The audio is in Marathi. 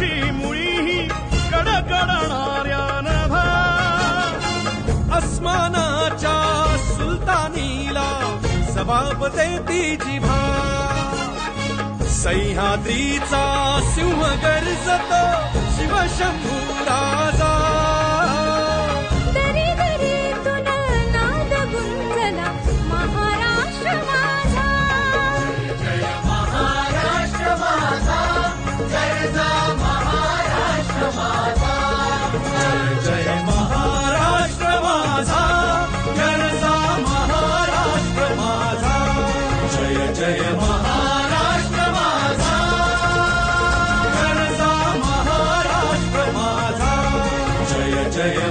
माझी मुळी कडकडणाऱ्या नभा. अस्मानाच्या सुलतानीला जबाब देती भा सह्याद्रीचा सिंह गर्जत शिवशंभू राजा जय महाराष्ट्र माझा जनता महाराष्ट्र माझा. जय जय महाराष्ट्र माझा जनता महाराष्ट्र माझा. जय जय